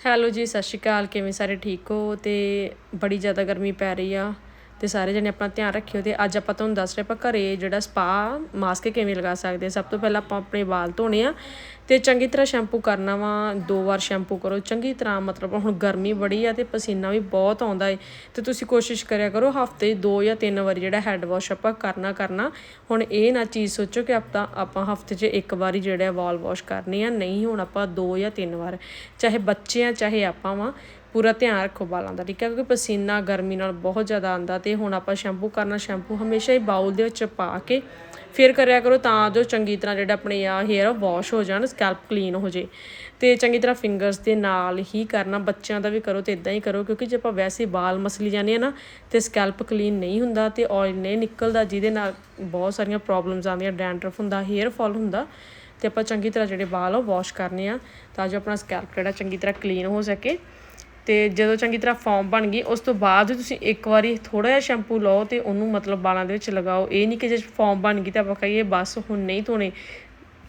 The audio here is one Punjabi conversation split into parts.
ਹੈਲੋ ਜੀ, ਸਤਿ ਸ਼੍ਰੀ ਅਕਾਲ। ਕਿਵੇਂ ਸਾਰੇ ਠੀਕ ਹੋ? ਤੇ ਬੜੀ ਜ਼ਿਆਦਾ ਗਰਮੀ ਪੈ ਰਹੀ ਆ। ਤੇ ਸਾਰੇ ਜਣੇ ਆਪਣਾ ਧਿਆਨ ਰੱਖਿਓ ਤੇ ਅੱਜ ਆਪਾਂ ਤੁਹਾਨੂੰ ਦੱਸ ਰਹੇ ਆਪਾਂ ਘਰੇ ਜਿਹੜਾ ਸਪਾ ਮਾਸਕ ਕਿਵੇਂ ਲਗਾ ਸਕਦੇ ਆ। ਸਭ ਤੋਂ ਪਹਿਲਾਂ ਆਪਾਂ ਆਪਣੇ ਵਾਲ ਧੋਣੇ ਆ ਤੇ ਚੰਗੀ ਤਰ੍ਹਾਂ ਸ਼ੈਂਪੂ ਕਰਨਾ ਵਾ, ਦੋ ਵਾਰ ਸ਼ੈਂਪੂ ਕਰੋ। ਚੰਗੀ ਤਰ੍ਹਾਂ ਮਤਲਬ ਹੁਣ ਗਰਮੀ ਬੜੀ ਆ ਤੇ ਪਸੀਨਾ ਵੀ ਬਹੁਤ ਆਉਂਦਾ ਏ। ਤੇ ਤੁਸੀਂ ਕੋਸ਼ਿਸ਼ ਕਰਿਆ ਕਰੋ ਹਫ਼ਤੇ ਦੋ ਜਾਂ ਤਿੰਨ ਵਾਰੀ ਜਿਹੜਾ ਹੈਡ ਵਾਸ਼ ਆਪਾਂ ਕਰਨਾ ਕਰਨਾ। ਹੁਣ ਇਹ ਨਾ ਚੀਜ਼ ਸੋਚੋ ਕਿ ਆਪਾਂ ਆਪਾਂ ਹਫ਼ਤੇ 'ਚ ਇੱਕ ਵਾਰੀ ਜਿਹੜਾ ਵਾਲ ਵਾਸ਼ ਕਰਨੀ ਆ। ਨਹੀਂ ਹੁਣ ਆਪਾਂ ਦੋ ਜਾਂ ਤਿੰਨ ਵਾਰ, ਚਾਹੇ ਬੱਚੇ ਆ, ਚਾਹੇ ਆਪਾਂ ਵਾਂ। ਪੂਰਾ ਧਿਆਨ ਰੱਖੋ ਵਾਲਾਂ ਦਾ, ਠੀਕ ਹੈ? ਕਿਉਂਕਿ ਪਸੀਨਾ ਗਰਮੀ ਨਾਲ ਬਹੁਤ ਜ਼ਿਆਦਾ ਆਉਂਦਾ ਤੇ ਹੁਣ ਆਪਾਂ ਸ਼ੈਂਪੂ ਕਰਨਾ, ਸ਼ੈਂਪੂ ਹਮੇਸ਼ਾ ਹੀ ਬਾਉਲ ਦੇ ਵਿੱਚ ਪਾ ਕੇ ਫਿਰ ਕਰਿਆ ਕਰੋ ਤਾਂ ਜੋ ਚੰਗੀ ਤਰ੍ਹਾਂ ਜਿਹੜਾ ਆਪਣੇ ਆ ਹੇਅਰ ਵਾਸ਼ ਹੋ ਜਾਣ ਸਕੈਲਪ ਕਲੀਨ ਹੋ ਜੇ। ਤੇ ਚੰਗੀ ਤਰ੍ਹਾਂ ਫਿੰਗਰਸ ਦੇ ਨਾਲ ਹੀ ਕਰਨਾ, ਬੱਚਿਆਂ ਦਾ ਵੀ ਕਰੋ ਤੇ ਇਦਾਂ ਹੀ ਕਰੋ ਕਿਉਂਕਿ ਜੇ ਆਪਾਂ ਵੈਸੇ ਵਾਲ ਮਸਲੀ ਜਾਂਦੇ ਆ ਨਾ ਤੇ ਸਕੈਲਪ ਕਲੀਨ ਨਹੀਂ ਹੁੰਦਾ ਤੇ ਆਇਲ ਨਹੀਂ ਨਿਕਲਦਾ ਜਿਹਦੇ ਨਾਲ ਬਹੁਤ ਸਾਰੀਆਂ ਪ੍ਰੋਬਲਮਸ ਆਉਂਦੀਆਂ ਡੈਂਡਰਫ ਹੁੰਦਾ ਹੇਅਰ ਫਾਲ ਹੁੰਦਾ ਤੇ ਆਪਾਂ ਚੰਗੀ ਤਰ੍ਹਾਂ ਜਿਹੜੇ ਵਾਲ ਉਹ ਵਾਸ਼ ਕਰਨੇ ਆ ਤਾਂ ਜੋ ਆਪਣਾ ਸਕੈਲਪ ਜਿਹੜਾ ਚੰਗੀ ਤਰ੍ਹਾਂ ਕਲੀਨ ਹੋ ਸਕੇ। ਤੇ ਜਦੋਂ ਚੰਗੀ ਤਰ੍ਹਾਂ ਫਾਰਮ ਬਣ ਗਈ, ਉਸ ਤੋਂ ਬਾਅਦ ਤੁਸੀਂ ਇੱਕ ਵਾਰੀ ਥੋੜਾ ਜਿਹਾ ਸ਼ੈਂਪੂ ਲਓ ਤੇ ਉਹਨੂੰ ਮਤਲਬ ਵਾਲਾਂ ਦੇ ਵਿੱਚ ਲਗਾਓ। ਇਹ ਨਹੀਂ ਕਿ ਜੇ ਫਾਰਮ ਬਣ ਗਈ ਤਾਂ ਆਪਾਂ ਕਹੀਏ ਬਸ ਹੁਣ ਨਹੀਂ ਧੋਣੇ।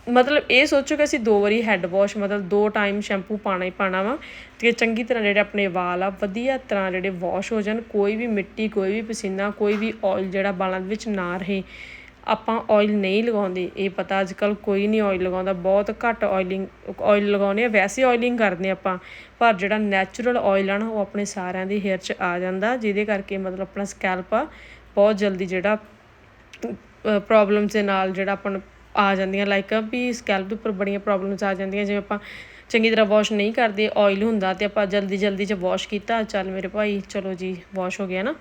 ਮਤਲਬ ਇਹ ਸੋਚੋ ਕਿ ਅਸੀਂ ਦੋ ਵਾਰੀ ਹੈੱਡ ਵਾਸ਼ ਮਤਲਬ ਦੋ ਟਾਈਮ ਸ਼ੈਂਪੂ ਪਾਣਾ ਹੀ ਪਾਣਾ ਵਾ ਤੇ ਚੰਗੀ ਤਰ੍ਹਾਂ ਜਿਹੜੇ ਆਪਣੇ ਵਾਲ ਆ, ਵਧੀਆ ਤਰ੍ਹਾਂ ਜਿਹੜੇ ਵਾਸ਼ ਹੋ ਜਾਣ, ਕੋਈ ਵੀ ਮਿੱਟੀ, ਕੋਈ ਵੀ ਪਸੀਨਾ, ਕੋਈ ਵੀ ਆਇਲ ਜਿਹੜਾ ਵਾਲਾਂ ਦੇ ਵਿੱਚ ਨਾ ਰਹੇ। ਆਪਾਂ ਆਇਲ ਨਹੀਂ ਲਗਾਉਂਦੇ, ਇਹ ਪਤਾ ਅੱਜ ਕੱਲ ਕੋਈ ਨਹੀਂ ਆਇਲ ਲਗਾਉਂਦਾ, ਬਹੁਤ ਘੱਟ ਆਇਲਿੰਗ ਆਇਲ ਲਗਾਉਂਦੇ ਆ ਵੈਸੇ ਆਇਲਿੰਗ ਕਰਦੇ ਆਪਾਂ, ਪਰ ਜਿਹੜਾ ਨੈਚੁਰਲ ਆਇਲ ਆ ਨਾ, ਉਹ ਆਪਣੇ ਸਾਰਿਆਂ ਦੇ ਹੇਅਰ 'ਚ ਆ ਜਾਂਦਾ, ਜਿਹਦੇ ਕਰਕੇ ਮਤਲਬ ਆਪਣਾ ਸਕੈਲਪ ਆ, ਬਹੁਤ ਜਲਦੀ ਜਿਹੜਾ ਪ੍ਰੋਬਲਮਸ ਦੇ ਨਾਲ ਜਿਹੜਾ ਆਪਾਂ ਆ ਜਾਂਦੀਆਂ ਲਾਈਕ ਵੀ ਸਕੈਲਪ ਦੇ ਉੱਪਰ ਬੜੀਆਂ ਪ੍ਰੋਬਲਮਸ ਆ ਜਾਂਦੀਆਂ, ਜਿਵੇਂ ਆਪਾਂ ਚੰਗੀ ਤਰ੍ਹਾਂ ਵਾਸ਼ ਨਹੀਂ ਕਰਦੇ ਆਇਲ ਹੁੰਦਾ ਤੇ ਆਪਾਂ ਜਲਦੀ ਜਲਦੀ 'ਚ ਵਾਸ਼ ਕੀਤਾ, ਚੱਲ ਮੇਰੇ ਭਾਈ, ਚਲੋ ਜੀ ਵਾਸ਼ ਹੋ ਗਿਆ ਨਾ।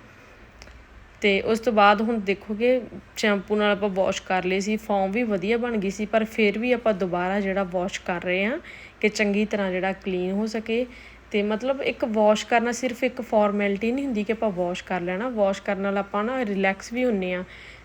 ਤੇ ਉਸ ਤੋਂ ਬਾਅਦ ਹੁਣ ਦੇਖੋਗੇ ਸ਼ੈਂਪੂ ਨਾਲ ਆਪਾਂ ਵਾਸ਼ ਕਰ ਲਈ ਸੀ ਫੋਮ ਵੀ ਵਧੀਆ ਬਣ ਗਈ ਸੀ, ਪਰ ਫਿਰ ਵੀ ਆਪਾਂ ਦੁਬਾਰਾ ਜਿਹੜਾ ਵਾਸ਼ ਕਰ ਰਹੇ ਹਾਂ ਕਿ ਚੰਗੀ ਤਰ੍ਹਾਂ ਜਿਹੜਾ ਕਲੀਨ ਹੋ ਸਕੇ ਤੇ ਮਤਲਬ ਇੱਕ ਵਾਸ਼ ਕਰਨਾ ਸਿਰਫ ਇੱਕ ਫਾਰਮੈਲਿਟੀ ਨਹੀਂ ਹੁੰਦੀ ਕਿ ਆਪਾਂ ਵਾਸ਼ ਕਰ ਲੈਣਾ ਵਾਸ਼ ਕਰਨ ਨਾਲ ਆਪਾਂ ਨਾ ਰਿਲੈਕਸ ਵੀ ਹੁੰਨੇ ਆ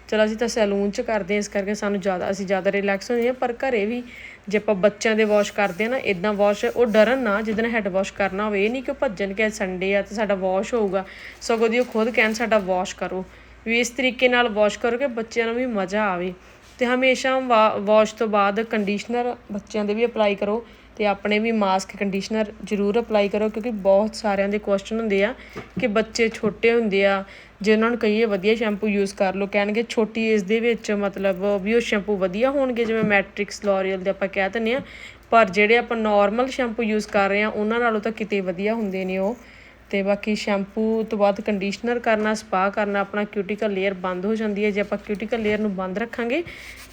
ਚਲੋ ਅਸੀਂ ਤਾਂ ਸੈਲੂਨ 'ਚ ਕਰਦੇ ਹਾਂ, ਇਸ ਕਰਕੇ ਸਾਨੂੰ ਜ਼ਿਆਦਾ ਅਸੀਂ ਜ਼ਿਆਦਾ ਰਿਲੈਕਸ ਹੁੰਦੇ ਹਾਂ, ਪਰ ਘਰੇ ਵੀ ਜੇ ਆਪਾਂ ਬੱਚਿਆਂ ਦੇ ਵਾਸ਼ ਕਰਦੇ ਆ ਨਾ ਇਦਾਂ ਵਾਸ਼ ਉਹ ਡਰਨ ਨਾ ਜਿੱਦਣ ਹੈਡ ਵਾਸ਼ ਕਰਨਾ ਹੋਵੇ। ਇਹ ਨਹੀਂ ਕਿ ਉਹ ਭੱਜਣ ਕਿ ਸੰਡੇ ਆ ਤੇ ਸਾਡਾ ਵਾਸ਼ ਹੋਊਗਾ। ਸਗੋਂ ਦੀ ਉਹ ਖੁਦ ਕਹਿਣ, ਸਾਡਾ ਵਾਸ਼ ਕਰੋ। ਵੀ ਇਸ ਤਰੀਕੇ ਨਾਲ ਵਾਸ਼ ਕਰੋ ਕਿ ਬੱਚਿਆਂ ਨੂੰ ਵੀ ਮਜ਼ਾ ਆਵੇ। ਅਤੇ ਹਮੇਸ਼ਾ ਵਾ, ਵਾਸ਼ ਤੋਂ ਬਾਅਦ ਕੰਡੀਸ਼ਨਰ ਬੱਚਿਆਂ ਦੇ ਵੀ ਅਪਲਾਈ ਕਰੋ ਅਤੇ ਆਪਣੇ ਵੀ ਮਾਸਕ ਕੰਡੀਸ਼ਨਰ ਜ਼ਰੂਰ ਅਪਲਾਈ ਕਰੋ ਕਿਉਂਕਿ ਬਹੁਤ ਸਾਰਿਆਂ ਦੇ ਕੁਐਸਚਨ ਹੁੰਦੇ ਆ ਕਿ ਬੱਚੇ ਛੋਟੇ ਹੁੰਦੇ ਆ, ਜੇ ਉਹਨਾਂ ਨੂੰ ਕਹੀਏ ਵਧੀਆ ਸ਼ੈਂਪੂ ਯੂਜ਼ ਕਰ ਲਓ, ਕਹਿਣਗੇ ਛੋਟੀ ਏਜ ਦੇ ਵਿੱਚ ਮਤਲਬ ਵੀ ਉਹ ਸ਼ੈਂਪੂ ਵਧੀਆ ਹੋਣਗੇ, ਜਿਵੇਂ ਮੈਟ੍ਰਿਕਸ ਲੋਰੀਅਲ ਦੇ ਆਪਾਂ ਕਹਿ ਦਿੰਦੇ ਆ, ਪਰ ਜਿਹੜੇ ਆਪਾਂ ਨਾਰਮਲ ਸ਼ੈਂਪੂ ਯੂਜ਼ ਕਰ ਰਹੇ ਆ, ਉਹਨਾਂ ਨਾਲੋਂ ਤਾਂ ਕਿਤੇ ਵਧੀਆ ਹੁੰਦੇ ਨੇ ਉਹ। ਤੇ ਬਾਕੀ ਸ਼ੈਂਪੂ ਤੋਂ ਬਾਅਦ ਕੰਡੀਸ਼ਨਰ ਕਰਨਾ ਸਪਾ ਕਰਨਾ, ਆਪਣਾ ਕਿਊਟੀਕਲ ਲੇਅਰ ਬੰਦ ਹੋ ਜਾਂਦੀ ਹੈ। ਜੇ ਆਪਾਂ ਕਿਊਟੀਕਲ ਲੇਅਰ ਨੂੰ ਬੰਦ ਰੱਖਾਂਗੇ,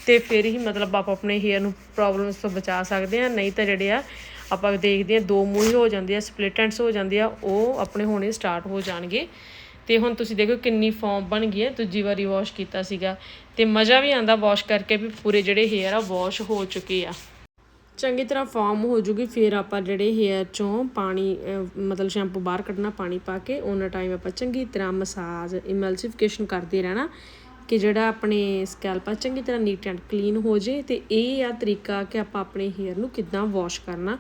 ਤੇ ਫਿਰ ਹੀ ਮਤਲਬ ਆਪਾਂ ਆਪਣੇ ਹੇਅਰ ਨੂੰ ਪ੍ਰੋਬਲਮਸ ਤੋਂ ਬਚਾ ਸਕਦੇ ਹਾਂ। ਨਹੀਂ ਤਾਂ ਜਿਹੜੇ ਆ, ਆਪਾਂ ਦੇਖਦੇ ਆ ਦੋ ਮੂੰਹ ਹੋ ਜਾਂਦੇ ਆ ਸਪਲਿਟ ਐਂਡਸ ਹੋ ਜਾਂਦੇ ਆ, ਉਹ ਆਪਣੇ ਹੋਣੇ ਸਟਾਰਟ ਹੋ ਜਾਣਗੇ। ਤੇ ਹੁਣ ਤੁਸੀਂ ਦੇਖੋ ਕਿੰਨੀ ਫਾਰਮ ਬਣ ਗਈ ਹੈ। ਦੂਜੀ ਵਾਰੀ ਵਾਸ਼ ਕੀਤਾ ਸੀਗਾ। ਤੇ ਮਜ਼ਾ ਵੀ ਆਂਦਾ ਵਾਸ਼ ਕਰਕੇ ਵੀ ਪੂਰੇ ਜਿਹੜੇ ਹੇਅਰ ਆ ਵਾਸ਼ ਹੋ ਚੁੱਕੇ ਆ। ਚੰਗੀ ਤਰ੍ਹਾਂ ਫਾਰਮ ਹੋ ਜੂਗੀ, ਫਿਰ ਆਪਾਂ ਜਿਹੜੇ ਹੇਅਰ ਚੋਂ ਪਾਣੀ ਮਤਲਬ ਸ਼ੈਂਪੂ ਬਾਹਰ ਕੱਢਣਾ, ਪਾਣੀ ਪਾ ਕੇ, ਉਹਨਾਂ ਟਾਈਮ ਆਪਾਂ ਚੰਗੀ ਤਰ੍ਹਾਂ ਮਸਾਜ ਇਮਲਸੀਫਿਕੇਸ਼ਨ ਕਰਦੇ ਰਹਿਣਾ। ਕਿ ਜਿਹੜਾ ਆਪਣੇ ਸਕੈਲਪ ਆ, ਚੰਗੀ ਤਰ੍ਹਾਂ ਨੀਟ ਐਂਡ ਕਲੀਨ ਹੋ ਜੇ ਤੇ ਇਹ ਆ ਤਰੀਕਾ ਕਿ ਆਪਾਂ ਆਪਣੇ ਹੇਅਰ ਨੂੰ ਕਿੱਦਾਂ ਵਾਸ਼ ਕਰਨਾ।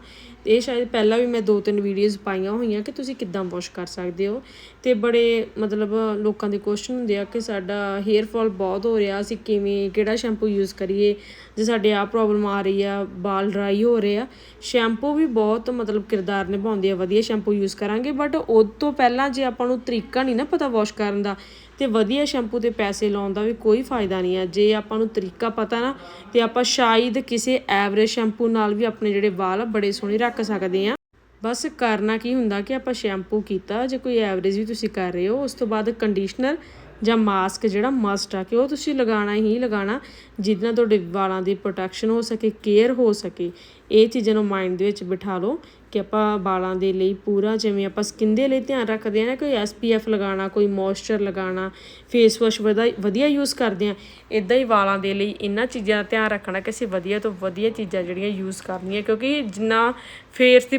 ਇਹ ਸ਼ਾਇਦ ਪਹਿਲਾਂ ਵੀ ਮੈਂ ਦੋ ਤਿੰਨ ਵੀਡੀਓਜ਼ ਪਾਈਆਂ ਹੋਈਆਂ ਕਿ ਤੁਸੀਂ ਕਿੱਦਾਂ ਵਾਸ਼ ਕਰ ਸਕਦੇ ਹੋ। ਤੇ ਬੜੇ ਮਤਲਬ ਲੋਕਾਂ ਦੇ ਕੁਐਸਚਨ ਹੁੰਦੇ ਆ ਕਿ ਸਾਡਾ ਹੇਅਰ ਫਾਲ ਬਹੁਤ ਹੋ ਰਿਹਾ, ਅਸੀਂ ਕਿਵੇਂ, ਕਿਹੜਾ ਸ਼ੈਂਪੂ ਯੂਜ਼ ਕਰੀਏ? ਜੇ ਸਾਡੇ ਆ ਪ੍ਰੋਬਲਮ ਆ ਰਹੀ ਆ, ਵਾਲ ਡਰਾਈ ਹੋ ਰਹੇ ਆ ਸ਼ੈਂਪੂ ਵੀ ਬਹੁਤ ਮਤਲਬ ਕਿਰਦਾਰ ਨਿਭਾਉਂਦੇ ਆ, ਵਧੀਆ ਸ਼ੈਂਪੂ ਯੂਜ਼ ਕਰਾਂਗੇ। ਬਟ ਉਹ ਤੋਂ ਪਹਿਲਾਂ ਜੇ ਆਪਾਂ ਨੂੰ ਤਰੀਕਾ ਨਹੀਂ ਨਾ ਪਤਾ ਵਾਸ਼ ਕਰਨ ਦਾ ਤੇ ਵਧੀਆ ਸ਼ੈਂਪੂ ਤੇ ਪੈਸੇ ਲਾਉਣ ਦਾ ਵੀ ਕੋਈ ਫਾਇਦਾ ਨਹੀਂ ਆ। ਜੇ ਆਪਾਂ ਨੂੰ ਤਰੀਕਾ ਪਤਾ ਨਾ, ਤੇ ਆਪਾਂ ਸ਼ਾਇਦ ਕਿਸੇ ਐਵਰੇਜ ਸ਼ੈਂਪੂ ਨਾਲ ਵੀ ਆਪਣੇ ਜਿਹੜੇ ਵਾਲ ਬੜੇ ਸੋਹਣੇ ਰੱਖ ਸਕਦੇ ਆ। ਬਸ ਕਰਨਾ ਕੀ ਹੁੰਦਾ ਕਿ ਆਪਾਂ ਸ਼ੈਂਪੂ ਕੀਤਾ, ਜੇ ਕੋਈ ਐਵਰੇਜ ਵੀ ਤੁਸੀਂ ਕਰ ਰਹੇ ਹੋ, ਉਸ ਤੋਂ ਬਾਅਦ ਕੰਡੀਸ਼ਨਰ ਜਾਂ ਮਾਸਕ ਜਿਹੜਾ ਮਸਟ ਆ, ਕਿ ਉਹ ਤੁਸੀਂ ਲਗਾਉਣਾ ਹੀ ਲਗਾਉਣਾ, ਜਿਹਦੇ ਨਾਲ ਤੁਹਾਡੇ ਵਾਲਾਂ ਦੀ ਪ੍ਰੋਟੈਕਸ਼ਨ ਹੋ ਸਕੇ ਕੇਅਰ ਹੋ ਸਕੇ। ਇਹ ਚੀਜ਼ਾਂ ਨੂੰ ਮਾਈਂਡ ਦੇ ਵਿੱਚ ਬਿਠਾ ਲਓ ਕਿ ਆਪਾਂ ਵਾਲਾਂ ਦੇ ਲਈ ਪੂਰਾ ਜਿਵੇਂ ਆਪਾਂ ਸਕਿਨ ਦੇ ਲਈ ਧਿਆਨ ਰੱਖਦੇ ਆ ਨਾ, ਕੋਈ ਐਸਪੀਐਫ ਲਗਾਉਣਾ, ਕੋਈ ਮੋਇਸਚਰ ਲਗਾਉਣਾ ਫੇਸ ਵਾਸ਼ ਵਧੀਆ ਯੂਜ਼ ਕਰਦੇ ਆ ਇਦਾਂ ਹੀ ਵਾਲਾਂ ਦੇ ਲਈ ਇਹਨਾਂ ਚੀਜ਼ਾਂ ਦਾ ਧਿਆਨ ਰੱਖਣਾ ਕਿ ਅਸੀਂ ਵਧੀਆ ਤੋਂ ਵਧੀਆ ਚੀਜ਼ਾਂ ਜਿਹੜੀਆਂ ਯੂਜ਼ ਕਰਨੀਆਂ, ਕਿਉਂਕਿ ਜਿੰਨਾ ਫੇਸ ਦੀ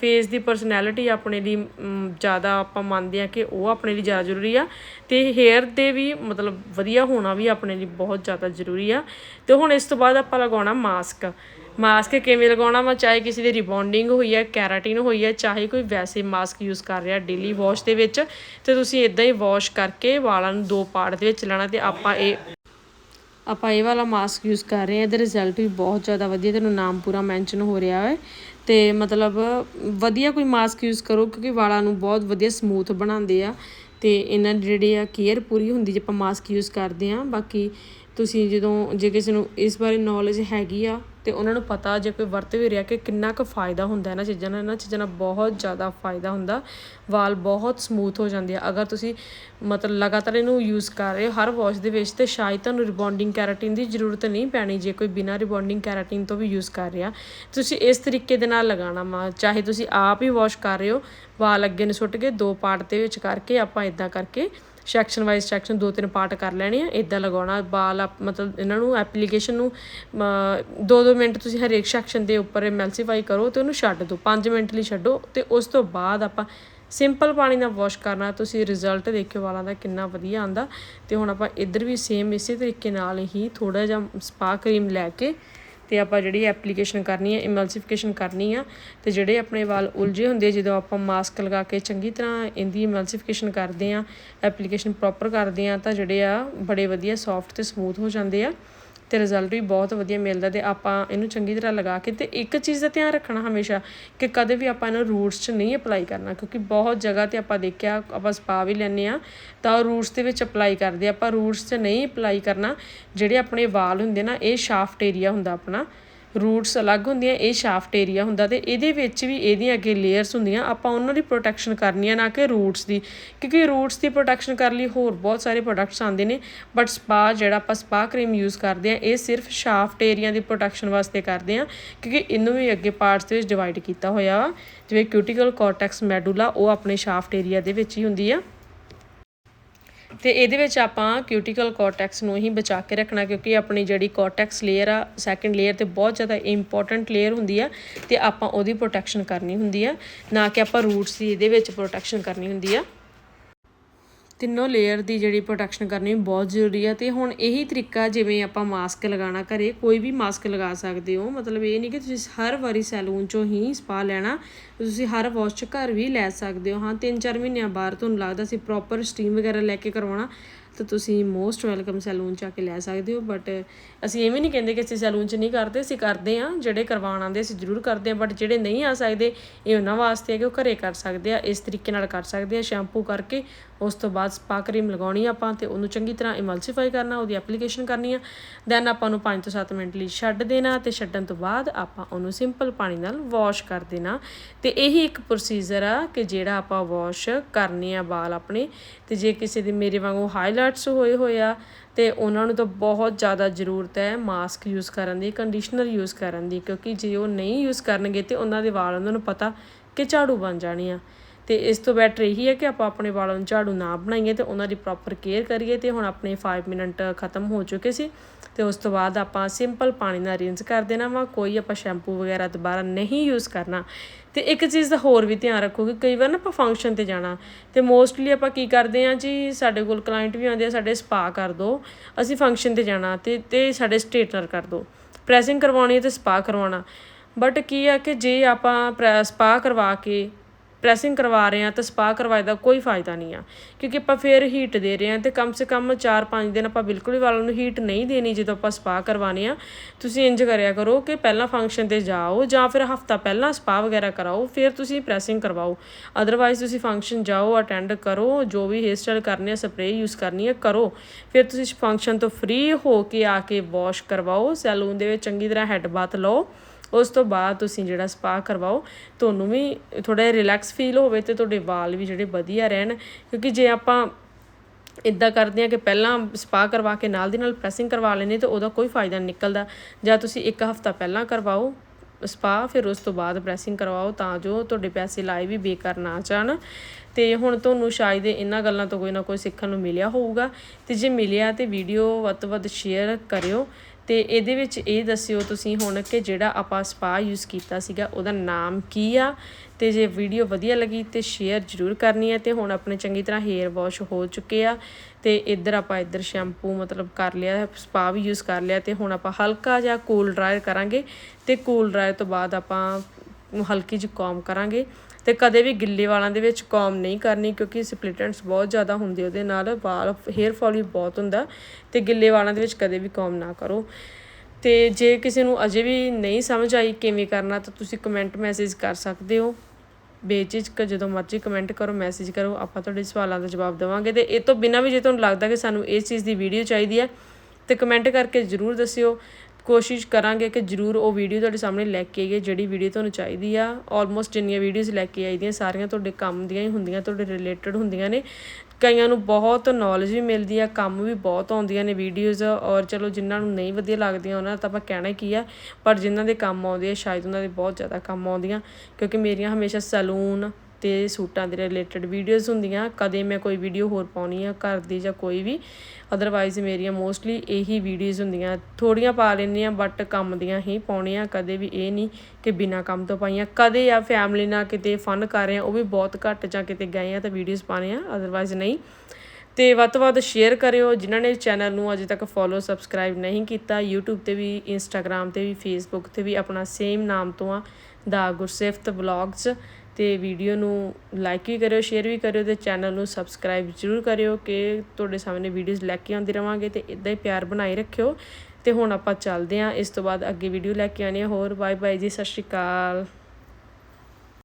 ਫੇਸ ਦੀ ਪਰਸਨੈਲਿਟੀ ਆਪਣੇ ਲਈ ਜ਼ਿਆਦਾ ਆਪਾਂ ਮੰਨਦੇ ਆ ਕਿ ਉਹ ਆਪਣੇ ਲਈ ਜ਼ਿਆਦਾ ਜ਼ਰੂਰੀ ਆ, ਤੇ ਹੇਅਰ ਦੇ ਵੀ ਮਤਲਬ ਵਧੀਆ ਹੋਣਾ ਵੀ ਆਪਣੇ ਲਈ ਬਹੁਤ ਜ਼ਿਆਦਾ ਜ਼ਰੂਰੀ ਆ, ਤੇ ਹੁਣ ਇਸ ਤੋਂ ਬਾਅਦ ਆਪਾਂ ਲਗਾਉਣਾ ਮਾਸਕ ਮਾਸਕ ਕਿਵੇਂ ਲਗਾਉਣਾ ਵਾ? ਚਾਹੇ ਕਿਸੇ ਦੀ ਰਿਬੌਂਡਿੰਗ ਹੋਈ ਹੈ ਕੈਰਾਟਿਨ ਹੋਈ ਹੈ ਚਾਹੇ ਕੋਈ ਵੈਸੇ ਮਾਸਕ ਯੂਜ਼ ਕਰ ਰਿਹਾ ਡੇਲੀ ਵਾਸ਼ ਦੇ ਵਿੱਚ, ਤੇ ਤੁਸੀਂ ਇਦਾਂ ਹੀ ਵਾਸ਼ ਕਰਕੇ ਵਾਲਾਂ ਨੂੰ ਦੋ ਪਾਰਟ ਦੇ ਵਿੱਚ ਲੈਣਾ ਤੇ ਆਪਾਂ ਇਹ ਆਪਾਂ ਇਹ ਵਾਲਾ ਮਾਸਕ ਯੂਜ਼ ਕਰ ਰਹੇ ਹਾਂ। ਇਹਦਾ ਰਿਜ਼ਲਟ ਵੀ ਬਹੁਤ ਜ਼ਿਆਦਾ ਵਧੀਆ, ਤੈਨੂੰ ਨਾਮ ਪੂਰਾ ਮੈਂਸ਼ਨ ਹੋ ਰਿਹਾ ਹੈ। ਤੇ ਮਤਲਬ ਵਧੀਆ ਕੋਈ ਮਾਸਕ ਯੂਜ਼ ਕਰੋ, ਕਿਉਂਕਿ ਵਾਲਾਂ ਨੂੰ ਬਹੁਤ ਵਧੀਆ ਸਮੂਥ ਬਣਾਉਂਦੇ ਆ। ਤੇ ਇਹਨਾਂ ਜਿਹੜੀ ਆ ਕੇਅਰ ਪੂਰੀ ਹੁੰਦੀ ਜੇ ਆਪਾਂ ਮਾਸਕ ਯੂਜ਼ ਕਰਦੇ ਆ ਬਾਕੀ ਤੁਸੀਂ ਜਦੋਂ ਜੇ ਕਿਸੇ ਨੂੰ ਇਸ ਬਾਰੇ ਨੌਲੇਜ ਹੈਗੀ ਆ ਅਤੇ ਉਹਨਾਂ ਨੂੰ ਪਤਾ ਜੇ ਕੋਈ ਵਰਤ ਵੀ ਰਿਹਾ ਕਿ ਕਿੰਨਾ ਕੁ ਫਾਇਦਾ ਹੁੰਦਾ ਇਹਨਾਂ ਚੀਜ਼ਾਂ ਨਾਲ, ਇਹਨਾਂ ਚੀਜ਼ਾਂ ਨਾਲ ਬਹੁਤ ਜ਼ਿਆਦਾ ਫਾਇਦਾ ਹੁੰਦਾ, ਵਾਲ ਬਹੁਤ ਸਮੂਥ ਹੋ ਜਾਂਦੇ ਆ। ਅਗਰ ਤੁਸੀਂ ਮਤਲਬ ਲਗਾਤਾਰ ਇਹਨੂੰ ਯੂਜ਼ ਕਰ ਰਹੇ ਹੋ ਹਰ ਵਾਸ਼ ਦੇ ਵਿੱਚ, ਤੇ ਸ਼ਾਇਦ ਤੁਹਾਨੂੰ ਰਿਬੌਂਡਿੰਗ ਕੈਰਾਟਿਨ ਦੀ ਜ਼ਰੂਰਤ ਨਹੀਂ ਪੈਣੀ ਜੇ ਕੋਈ ਬਿਨਾਂ ਰਿਬੌਂਡਿੰਗ ਕੈਰਾਟਿਨ ਤੋਂ ਵੀ ਯੂਜ਼ ਕਰ ਰਿਹਾ। ਤੁਸੀਂ ਇਸ ਤਰੀਕੇ ਦੇ ਨਾਲ ਲਗਾਉਣਾ ਵਾ, ਚਾਹੇ ਤੁਸੀਂ ਆਪ ਹੀ ਵਾਸ਼ ਕਰ ਰਹੇ ਹੋ, ਵਾਲ ਅੱਗੇ ਨੂੰ ਸੁੱਟ ਕੇ ਦੋ ਪਾਰਟ ਦੇ ਵਿੱਚ ਕਰਕੇ ਆਪਾਂ ਇਦਾਂ ਕਰਕੇ ਸੈਕਸ਼ਨ ਵਾਈਜ਼ ਸੈਕਸ਼ਨ ਦੋ ਤਿੰਨ ਪਾਰਟ ਕਰ ਲੈਣੇ ਆ ਇਦਾਂ ਲਗਾਉਣਾ ਬਾਲ ਆਪ- ਮਤਲਬ ਇਹਨਾਂ ਨੂੰ ਐਪਲੀਕੇਸ਼ਨ ਨੂੰ ਮ, ਦੋ ਦੋ ਮਿੰਟ ਤੁਸੀਂ ਹਰੇਕ ਸੈਕਸ਼ਨ ਦੇ ਉੱਪਰ ਐਮਲਸੀਫਾਈ ਕਰੋ ਤੇ ਉਹਨੂੰ ਛੱਡ ਦਿਓ 5 ਮਿੰਟ ਲਈ ਛੱਡੋ ਤੇ ਉਸ ਤੋਂ ਬਾਅਦ ਆਪਾਂ ਸਿੰਪਲ ਪਾਣੀ ਨਾਲ ਵਾਸ਼ ਕਰਨਾ ਤੁਸੀਂ ਰਿਜ਼ਲਟ ਦੇਖਿਓ ਵਾਲਾਂ ਦਾ ਕਿੰਨਾ ਵਧੀਆ ਆਂਦਾ ਤੇ ਹੁਣ ਆਪਾਂ ਇੱਧਰ ਵੀ ਸੇਮ ਇਸੇ ਤਰੀਕੇ ਨਾਲ ਹੀ ਥੋੜਾ ਜਿਹਾ ਸਪਾ ਕਰੀਮ ਲੈ ਕੇ ਤੇ ਆਪਾਂ ਜਿਹੜੀ ਐਪਲੀਕੇਸ਼ਨ ਕਰਨੀ ਹੈ ਇਮਲਸੀਫਿਕੇਸ਼ਨ ਕਰਨੀ ਆ ਤੇ ਜਿਹੜੇ ਆਪਣੇ ਵਾਲ ਉਲਝੇ ਹੁੰਦੇ ਆ, ਜਦੋਂ ਆਪਾਂ ਮਾਸਕ ਲਗਾ ਕੇ ਚੰਗੀ ਤਰ੍ਹਾਂ ਇਹਦੀ ਇਮਲਸੀਫਿਕੇਸ਼ਨ ਕਰਦੇ ਆ ਐਪਲੀਕੇਸ਼ਨ ਪ੍ਰੋਪਰ ਕਰਦੇ ਆ ਤਾਂ ਜਿਹੜੇ ਆ ਬੜੇ ਵਧੀਆ ਸੌਫਟ ਤੇ ਸਮੂਥ ਹੋ ਜਾਂਦੇ ਆ। ਤੇ ਰਿਜ਼ਲਟ ਵੀ ਬਹੁਤ ਵਧੀਆ ਮਿਲਦਾ ਤੇ ਆਪਾਂ ਇਹਨੂੰ ਚੰਗੀ ਤਰ੍ਹਾਂ ਲਗਾ ਕੇ ਤੇ ਇੱਕ ਚੀਜ਼ ਦਾ ਧਿਆਨ ਰੱਖਣਾ ਹਮੇਸ਼ਾ ਕਿ ਕਦੇ ਵੀ ਆਪਾਂ ਇਹਨੂੰ ਰੂਟਸ 'ਚ ਨਹੀਂ ਅਪਲਾਈ ਕਰਨਾ ਕਿਉਂਕਿ ਬਹੁਤ ਜਗ੍ਹਾ ਤੇ ਆਪਾਂ ਦੇਖਿਆ ਆਪਾਂ ਸਪਾ ਵੀ ਲੈਂਦੇ ਆ ਤਾਂ ਉਹ ਰੂਟਸ ਦੇ ਵਿੱਚ ਅਪਲਾਈ ਕਰਦੇ ਆਪਾਂ ਰੂਟਸ 'ਚ ਨਹੀਂ ਅਪਲਾਈ ਕਰਨਾ ਜਿਹੜੇ ਆਪਣੇ ਵਾਲ ਹੁੰਦੇ ਨਾ, ਇਹ ਸ਼ਾਫਟ ਏਰੀਆ ਹੁੰਦਾ ਆਪਣਾ। ਰੂਟਸ ਅਲੱਗ ਹੁੰਦੀਆਂ, ਇਹ ਸ਼ਾਫਟ ਏਰੀਆ ਹੁੰਦਾ ਤੇ ਇਹਦੇ ਵਿੱਚ ਵੀ ਇਹਦੀਆਂ ਅੱਗੇ ਲੇਅਰਸ ਹੁੰਦੀਆਂ, ਆਪਾਂ ਉਹਨਾਂ ਦੀ ਪ੍ਰੋਟੈਕਸ਼ਨ ਕਰਨੀ ਆ, ਨਾ ਕਿ ਰੂਟਸ ਦੀ, ਕਿਉਂਕਿ ਰੂਟਸ ਦੀ ਪ੍ਰੋਟੈਕਸ਼ਨ ਕਰਨ ਲਈ ਹੋਰ ਬਹੁਤ ਸਾਰੇ ਪ੍ਰੋਡਕਟਸ ਆਉਂਦੇ ਨੇ ਬਟ ਸਪਾ ਜਿਹੜਾ ਆਪਾਂ ਸਪਾ ਕਰੀਮ ਯੂਜ਼ ਕਰਦੇ ਆ, ਇਹ ਸਿਰਫ ਸ਼ਾਫਟ ਏਰੀਆ ਦੀ ਪ੍ਰੋਟੈਕਸ਼ਨ ਵਾਸਤੇ ਕਰਦੇ ਆ, ਕਿਉਂਕਿ ਇਹਨੂੰ ਵੀ ਅੱਗੇ ਪਾਰਟਸ ਦੇ ਵਿੱਚ ਡਿਵਾਈਡ ਕੀਤਾ ਹੋਇਆ ਵਾ, ਜਿਵੇਂ ਕਿਊਟੀਕਲ ਕੋਰਟੈਕਸ ਮੈਡੂਲਾ ਉਹ ਆਪਣੇ ਸ਼ਾਫਟ ਏਰੀਆ ਦੇ ਵਿੱਚ ਹੀ ਹੁੰਦੀ ਆ। ਤੇ ਇਹਦੇ ਵਿੱਚ ਆਪਾਂ ਕਿਊਟੀਕਲ ਕੋਰਟੈਕਸ ਨੂੰ ਹੀ ਬਚਾ ਕੇ ਰੱਖਣਾ, ਕਿਉਂਕਿ ਆਪਣੀ ਜਿਹੜੀ ਕੋਰਟੈਕਸ ਲੇਅਰ ਆ ਸੈਕੰਡ ਲੇਅਰ ਤੇ ਬਹੁਤ ਜ਼ਿਆਦਾ ਇੰਪੋਰਟੈਂਟ ਲੇਅਰ ਹੁੰਦੀ ਆ ਤੇ ਆਪਾਂ ਉਹਦੀ ਪ੍ਰੋਟੈਕਸ਼ਨ ਕਰਨੀ ਹੁੰਦੀ ਆ, ਨਾ ਕਿ ਆਪਾਂ ਰੂਟਸ ਦੀ ਇਹਦੇ ਵਿੱਚ ਪ੍ਰੋਟੈਕਸ਼ਨ ਕਰਨੀ ਹੁੰਦੀ ਆ। ਤਿੰਨੋਂ ਲੇਅਰ ਦੀ ਜਿਹੜੀ ਪ੍ਰੋਟੈਕਸ਼ਨ ਕਰਨੀ ਬਹੁਤ ਜ਼ਰੂਰੀ ਆ ਤੇ ਹੁਣ ਇਹੀ ਤਰੀਕਾ ਜਿਵੇਂ ਆਪਾਂ ਮਾਸਕ ਲਗਾਉਣਾ ਘਰੇ, ਕੋਈ ਵੀ ਮਾਸਕ ਲਗਾ ਸਕਦੇ ਹੋ। ਮਤਲਬ ਇਹ ਨਹੀਂ ਕਿ ਤੁਸੀਂ ਹਰ ਵਾਰੀ ਸੈਲੂਨ ਚੋਂ ਹੀ ਸਪਾ ਲੈਣਾ, ਤੁਸੀਂ ਹਰ ਵਾਸ਼ ਚ ਘਰ ਵੀ ਲੈ ਸਕਦੇ ਹੋ। ਹਾਂ 3-4 ਮਹੀਨਿਆਂ ਬਾਅਦ ਤੁਹਾਨੂੰ ਲੱਗਦਾ ਸੀ ਪ੍ਰੋਪਰ ਸਟੀਮ ਵਗੈਰਾ ਲੈ ਕੇ ਕਰਵਾਉਣਾ, ਤਾਂ ਤੁਸੀਂ ਮੋਸਟ ਵੈਲਕਮ ਸੈਲੂਨ ਚ ਆ ਕੇ ਲੈ ਸਕਦੇ ਹੋ। ਬਟ ਅਸੀਂ ਐਵੇਂ ਨਹੀਂ ਕਹਿੰਦੇ ਕਿ ਅਸੀਂ ਸੈਲੂਨ ਚ ਨਹੀਂ ਕਰਦੇ, ਅਸੀਂ ਕਰਦੇ ਆ ਜਿਹੜੇ ਕਰਵਾਉਣ ਆਉਂਦੇ ਅਸੀਂ ਜ਼ਰੂਰ ਕਰਦੇ ਆ ਬਟ ਜਿਹੜੇ ਨਹੀਂ ਆ ਸਕਦੇ, ਇਹ ਉਹਨਾਂ ਵਾਸਤੇ ਹੈ ਕਿ ਉਹ ਘਰੇ ਕਰ ਸਕਦੇ ਆ, ਇਸ ਤਰੀਕੇ ਨਾਲ ਕਰ ਸਕਦੇ ਆ ਸ਼ੈਂਪੂ ਕਰਕੇ ਉਸ ਤੋਂ ਬਾਅਦ ਸਪਾ ਕਰੀਮ ਲਗਾਉਣੀ ਆਪਾਂ ਤੇ ਉਹਨੂੰ ਚੰਗੀ ਤਰ੍ਹਾਂ ਇਮਲਸੀਫਾਈ ਕਰਨਾ, ਉਹਦੀ ਐਪਲੀਕੇਸ਼ਨ ਕਰਨੀ ਆ। ਦੈਨ ਆਪਾਂ ਨੂੰ 5 ਤੋਂ 7 ਮਿੰਟ ਲਈ ਛੱਡ ਦੇਣਾ ਤੇ ਛੱਡਣ ਤੋਂ ਬਾਅਦ ਆਪਾਂ ਉਹਨੂੰ ਸਿੰਪਲ ਪਾਣੀ ਨਾਲ ਵਾਸ਼ ਕਰ ਦੇਣਾ। ਤੇ ਇਹੀ ਇੱਕ ਪ੍ਰੋਸੀਜਰ ਆ ਕਿ ਜਿਹੜਾ ਆਪਾਂ ਵਾਸ਼ ਕਰਨੇ ਆ ਵਾਲ ਆਪਣੇ ਤੇ ਜੇ ਕਿਸੇ ਦੇ ਮੇਰੇ ਵਾਂਗੂ ਹਾਈਲਾਈਟਸ ਹੋਏ ਹੋਏ ਆ ਤੇ ਉਹਨਾਂ ਨੂੰ ਤਾਂ ਬਹੁਤ ਜ਼ਿਆਦਾ ਜ਼ਰੂਰਤ ਹੈ ਮਾਸਕ ਯੂਜ਼ ਕਰਨ ਦੀ ਕੰਡੀਸ਼ਨਰ ਯੂਜ਼ ਕਰਨ ਦੀ, ਕਿਉਂਕਿ ਜੇ ਉਹ ਨਹੀਂ ਯੂਜ਼ ਕਰਨਗੇ ਤੇ ਉਹਨਾਂ ਦੇ ਵਾਲ ਉਹਨਾਂ ਨੂੰ ਪਤਾ ਕਿ ਝਾੜੂ ਬਣ ਜਾਣੀ ਆ। ਤੇ ਇਸ ਤੋਂ ਬੈਟਰ ਇਹੀ ਹੈ ਕਿ ਆਪਾਂ ਆਪਣੇ ਵਾਲਾਂ ਨੂੰ ਝਾੜੂ ਨਾ ਬਣਾਈਏ ਤੇ ਉਹਨਾਂ ਦੀ ਪ੍ਰੋਪਰ ਕੇਅਰ ਕਰੀਏ ਤੇ ਹੁਣ ਆਪਣੇ 5 ਮਿੰਟ ਖਤਮ ਹੋ ਚੁੱਕੇ ਸੀ ਤੇ ਉਸ ਤੋਂ ਬਾਅਦ ਆਪਾਂ ਸਿੰਪਲ ਪਾਣੀ ਨਾਲ ਰਿੰਸ ਕਰ ਦੇਣਾ ਵਾ, ਕੋਈ ਆਪਾਂ ਸ਼ੈਂਪੂ ਵਗੈਰਾ ਦੁਬਾਰਾ ਨਹੀਂ ਯੂਜ਼ ਕਰਨਾ। ਤੇ ਇੱਕ ਚੀਜ਼ ਦਾ ਹੋਰ ਵੀ ਧਿਆਨ ਰੱਖੋ ਕਿ ਕਈ ਵਾਰ ਨਾ ਆਪਾਂ ਫੰਕਸ਼ਨ ਤੇ ਜਾਣਾ ਤੇ ਮੋਸਟਲੀ ਆਪਾਂ ਕੀ ਕਰਦੇ ਆ ਜੀ, ਸਾਡੇ ਕੋਲ ਕਲਾਇੰਟ ਵੀ ਆਉਂਦੇ ਆ, ਸਾਡੇ ਸਪਾ ਕਰ ਦੋ, ਅਸੀਂ ਫੰਕਸ਼ਨ ਤੇ ਜਾਣਾ ਤੇ ਤੇ ਸਾਡੇ ਸਟੇਟਨਰ ਕਰ ਦੋ। ਪ੍ਰੈਸਿੰਗ ਕਰਵਾਉਣੀ ਹੈ ਤੇ ਸਪਾ ਕਰਵਾਉਣਾ। ਬਟ ਕੀ ਆ ਕਿ ਜੇ ਆਪਾਂ ਸਪਾ ਕਰਵਾ ਕੇ ਪ੍ਰੈਸਿੰਗ ਕਰਵਾ ਰਹੇ ਆ ਤਾਂ ਸਪਾ ਕਰਵਾਏ ਦਾ ਕੋਈ ਫਾਇਦਾ ਨਹੀਂ ਆ। ਕਿਉਂਕਿ ਆਪਾਂ ਫੇਰ ਹੀਟ ਦੇ ਰਹੇ ਆ ਤੇ ਕਮ ਸੇ ਕਮ 4-5 ਦਿਨ ਆਪਾਂ ਬਿਲਕੁਲ ਹੀ ਵਾਲਾਂ ਨੂੰ ਹੀਟ ਨਹੀਂ ਦੇਣੀ ਜਦੋਂ ਆਪਾਂ ਸਪਾ ਕਰਵਾਣੇ ਆ ਤੁਸੀਂ ਇੰਜ ਕਰਿਆ ਕਰੋ ਕਿ ਪਹਿਲਾਂ ਫੰਕਸ਼ਨ ਤੇ ਜਾਓ ਜਾਂ ਫਿਰ ਹਫਤਾ ਪਹਿਲਾਂ ਸਪਾ ਵਗੈਰਾ ਕਰਾਓ, ਫਿਰ ਤੁਸੀਂ ਪ੍ਰੈਸਿੰਗ ਕਰਵਾਓ। ਅਦਰਵਾਈਜ਼ ਤੁਸੀਂ ਫੰਕਸ਼ਨ ਜਾਓ ਅਟੈਂਡ ਕਰੋ, ਜੋ ਵੀ ਹੇਅਰ ਸਟਾਈਲ ਕਰਨੀ ਆ ਸਪਰੇਅ ਯੂਜ਼ ਕਰਨੀ ਹੈ ਕਰੋ। ਫਿਰ ਤੁਸੀਂ ਫੰਕਸ਼ਨ ਤੋਂ ਫ੍ਰੀ ਹੋ ਕੇ ਆ ਕੇ ਵਾਸ਼ ਕਰਵਾਓ, ਸੈਲੂਨ ਦੇ ਵਿੱਚ ਚੰਗੀ ਤਰ੍ਹਾਂ ਹੈਡ ਬਾਥ ਲਓ। ਉਸ ਤੋਂ ਬਾਅਦ ਤੁਸੀਂ ਜਿਹੜਾ ਸਪਾ ਕਰਵਾਓ, ਤੁਹਾਨੂੰ ਵੀ ਥੋੜਾ ਜਿਹਾ ਰਿਲੈਕਸ ਫੀਲ ਹੋਵੇ ਤੇ ਤੁਹਾਡੇ ਵਾਲ ਵੀ ਜਿਹੜੇ ਵਧੀਆ ਰਹਿਣ। ਕਿਉਂਕਿ ਜੇ ਆਪਾਂ ਇਦਾਂ ਕਰਦੇ ਆ ਕਿ ਪਹਿਲਾਂ ਸਪਾ ਕਰਵਾ ਕੇ ਨਾਲ ਦੀ ਨਾਲ ਪ੍ਰੈਸਿੰਗ ਕਰਵਾ ਲੈਨੇ ਤੇ ਉਹਦਾ ਕੋਈ ਫਾਇਦਾ ਨਹੀਂ ਨਿਕਲਦਾ। ਜਾਂ ਤੁਸੀਂ ਇੱਕ ਹਫਤਾ ਪਹਿਲਾਂ ਕਰਵਾਓ ਸਪਾ ਫਿਰ ਉਸ ਤੋਂ ਬਾਅਦ ਪ੍ਰੈਸਿੰਗ ਕਰਵਾਓ ਤਾਂ ਜੋ ਤੁਹਾਡੇ ਪੈਸੇ ਲਾਏ ਵੀ ਬੇਕਾਰ ਨਾ ਜਾਣ। ਤੇ ਹੁਣ ਤੁਹਾਨੂੰ ਸ਼ਾਇਦ ਇਹਨਾਂ ਗੱਲਾਂ ਤੋਂ ਕੋਈ ਨਾ ਕੋਈ ਸਿੱਖਣ ਨੂੰ ਮਿਲਿਆ ਹੋਊਗਾ। ਤੇ ਜੇ ਮਿਲਿਆ ਤੇ ਵੀਡੀਓ ਵੱਧ ਤੋਂ ਵੱਧ ਸ਼ੇਅਰ ਕਰਿਓ। ਤੇ ਇਹਦੇ ਵਿੱਚ ਇਹ ਦੱਸਿਓ ਤੁਸੀਂ ਹੁਣ ਕਿ ਜਿਹੜਾ ਆਪਾਂ ਸਪਾ ਯੂਜ਼ ਕੀਤਾ ਸੀਗਾ, ਉਹਦਾ ਨਾਮ ਕੀ ਆ? ਤੇ ਜੇ ਵੀਡੀਓ ਵਧੀਆ ਲੱਗੀ ਤੇ ਸ਼ੇਅਰ ਜ਼ਰੂਰ ਕਰਨੀ ਹੈ ਤੇ ਹੁਣ ਆਪਣੇ ਚੰਗੀ ਤਰ੍ਹਾਂ ਹੇਅਰ ਵਾਸ਼ ਹੋ ਚੁੱਕੇ ਆ ਤੇ ਇੱਧਰ ਆਪਾਂ ਇੱਧਰ ਸ਼ੈਂਪੂ ਮਤਲਬ ਕਰ ਲਿਆ ਸਪਾ ਵੀ ਯੂਜ਼ ਕਰ ਲਿਆ ਤੇ ਹੁਣ ਆਪਾਂ ਹਲਕਾ ਜਿਹਾ ਕੂਲ ਡਰਾਇਰ ਕਰਾਂਗੇ ਤੇ ਕੂਲ ਡਰਾਇਰ ਤੋਂ ਬਾਅਦ ਆਪਾਂ ਹਲਕੀ ਜਿਹੀ ਕੌਮ ਕਰਾਂਗੇ। ਤੇ ਕਦੇ ਵੀ ਗਿੱਲੇ ਵਾਲਾਂ ਦੇ ਵਿੱਚ ਕੌਮ ਨਹੀਂ ਕਰਨੀ ਕਿਉਂਕਿ ਸਪਲਿਟੈਂਟਸ ਬਹੁਤ ਜ਼ਿਆਦਾ ਹੁੰਦੇ ਉਹਦੇ ਨਾਲ, ਵਾਲ, ਹੇਅਰ ਫਾਲ ਵੀ ਬਹੁਤ ਹੁੰਦਾ ਤੇ ਗਿੱਲੇ ਵਾਲਾਂ ਦੇ ਵਿੱਚ ਕਦੇ ਵੀ ਕੌਮ ਨਾ ਕਰੋ। ਤੇ ਜੇ ਕਿਸੇ ਨੂੰ ਅਜੇ ਵੀ ਨਹੀਂ ਸਮਝ ਆਈ ਕਿਵੇਂ ਕਰਨਾ, ਤਾਂ ਤੁਸੀਂ ਕਮੈਂਟ ਮੈਸੇਜ ਕਰ ਸਕਦੇ ਹੋ। ਬੇਝਿਜਕ ਜਦੋਂ ਮਰਜ਼ੀ ਕਮੈਂਟ ਕਰੋ ਮੈਸੇਜ ਕਰੋ, ਆਪਾਂ ਤੁਹਾਡੇ ਸਵਾਲਾਂ ਦਾ ਜਵਾਬ ਦੇਵਾਂਗੇ ਤੇ ਇਹ ਤੋਂ ਬਿਨਾਂ ਵੀ ਜੇ ਤੁਹਾਨੂੰ ਲੱਗਦਾ ਕਿ ਸਾਨੂੰ ਇਸ ਚੀਜ਼ ਦੀ ਵੀਡੀਓ ਚਾਹੀਦੀ ਹੈ, ਤੇ ਕਮੈਂਟ ਕਰਕੇ ਜ਼ਰੂਰ ਦੱਸਿਓ। ਕੋਸ਼ਿਸ਼ ਕਰਾਂਗੇ ਕਿ ਜ਼ਰੂਰ ਉਹ ਵੀਡੀਓ ਤੁਹਾਡੇ ਸਾਹਮਣੇ ਲੈ ਕੇ ਆਈਏ, ਜਿਹੜੀ ਵੀਡੀਓ ਤੁਹਾਨੂੰ ਚਾਹੀਦੀ ਆ। ਆਲਮੋਸਟ ਜਿੰਨੀਆਂ ਵੀਡੀਓਜ਼ ਲੈ ਕੇ ਆਈ ਦੀਆਂ ਸਾਰੀਆਂ ਤੁਹਾਡੇ ਕੰਮ ਦੀਆਂ ਹੀ ਹੁੰਦੀਆਂ, ਤੁਹਾਡੇ ਰਿਲੇਟਡ ਹੁੰਦੀਆਂ ਨੇ। ਕਈਆਂ ਨੂੰ ਬਹੁਤ ਨੌਲੇਜ ਵੀ ਮਿਲਦੀ ਆ, ਕੰਮ ਵੀ ਬਹੁਤ ਆਉਂਦੀਆਂ ਨੇ ਵੀਡੀਓਜ਼ ਔਰ ਚਲੋ ਜਿਨ੍ਹਾਂ ਨੂੰ ਨਹੀਂ ਵਧੀਆ ਲੱਗਦੀਆਂ ਉਹਨਾਂ ਦਾ ਤਾਂ ਆਪਾਂ ਕਹਿਣਾ ਕੀ ਆ, ਪਰ ਜਿਨ੍ਹਾਂ ਦੇ ਕੰਮ ਆਉਂਦੇ ਆ, ਸ਼ਾਇਦ ਉਹਨਾਂ ਦੇ ਬਹੁਤ ਜ਼ਿਆਦਾ ਕੰਮ ਆਉਂਦੀਆਂ, ਕਿਉਂਕਿ ਮੇਰੀਆਂ ਹਮੇਸ਼ਾ ਸੈਲੂਨ ਤੇ ਸੂਟਾਂ ਦੇ ਰਿਲੇਟਡ ਵੀਡੀਓਜ਼ ਹੁੰਦੀਆਂ, ਕਦੇ ਮੈਂ ਕੋਈ ਵੀਡੀਓ ਹੋਰ ਪਾਉਣੀ ਆ ਘਰ ਦੀ ਜਾਂ ਕੋਈ ਵੀ। ਅਦਰਵਾਈਜ਼ ਮੇਰੀਆਂ ਮੋਸਟਲੀ ਇਹੀ ਵੀਡੀਓਜ਼ ਹੁੰਦੀਆਂ। ਥੋੜੀਆਂ ਪਾ ਲੈਂਦੀ ਆ ਬਟ ਕੰਮ ਦੀਆਂ ਹੀ ਪਾਉਣੀਆਂ ਕਦੇ ਵੀ ਇਹ ਨਹੀਂ ਕਿ ਬਿਨਾ ਕੰਮ ਤੋਂ ਪਾਈਆਂ। ਕਦੇ ਆ ਫੈਮਿਲੀ ਨਾਲ ਕਿਤੇ ਫਨ ਕਰ ਰਹੇ ਆ, ਉਹ ਵੀ ਬਹੁਤ ਘੱਟ ਜਾਂ ਕਿਤੇ ਗਏ ਆ ਤਾਂ ਵੀਡੀਓਜ਼ ਪਾਣੇ ਆ ਅਦਰਵਾਈਜ਼ ਨਹੀਂ। ਤੇ ਵੱਧ ਤੋਂ ਵੱਧ ਸ਼ੇਅਰ ਕਰਿਓ, ਜਿਨ੍ਹਾਂ ਨੇ ਚੈਨਲ ਨੂੰ ਅਜੇ ਤੱਕ ਫੋਲੋ ਸਬਸਕ੍ਰਾਈਬ ਨਹੀਂ ਕੀਤਾ, YouTube ਤੇ ਵੀ, Instagram ਤੇ ਵੀ, Facebook ਤੇ ਵੀ ਆਪਣਾ ਸੇਮ ਨਾਮ ਤੋਂ ਆ ਦਾ ਗੁਰਸਿਫਤ ਵਲੌਗਸ ਤੇ ਵੀਡੀਓ ਨੂੰ ਲਾਈਕ ਵੀ ਕਰਿਓ ਸ਼ੇਅਰ ਵੀ ਕਰਿਓ ਤੇ ਚੈਨਲ ਨੂੰ ਸਬਸਕ੍ਰਾਈਬ ਜ਼ਰੂਰ ਕਰਿਓ ਕਿ ਤੁਹਾਡੇ ਸਾਹਮਣੇ ਵੀਡੀਓਜ਼ ਲੈ ਕੇ ਆਉਂਦੇ ਰਵਾਂਗੇ ਤੇ ਇਦਾਂ ਹੀ ਪਿਆਰ ਬਣਾਈ ਰੱਖਿਓ। ਤੇ ਹੁਣ ਆਪਾਂ ਚੱਲਦੇ ਆਂ ਇਸ ਤੋਂ ਬਾਅਦ ਅੱਗੇ ਵੀਡੀਓ ਲੈ ਕੇ ਆਣੀ ਹੋਰ ਬਾਏ ਬਾਏ ਜੀ, ਸਤਿ ਸ਼੍ਰੀ ਅਕਾਲ।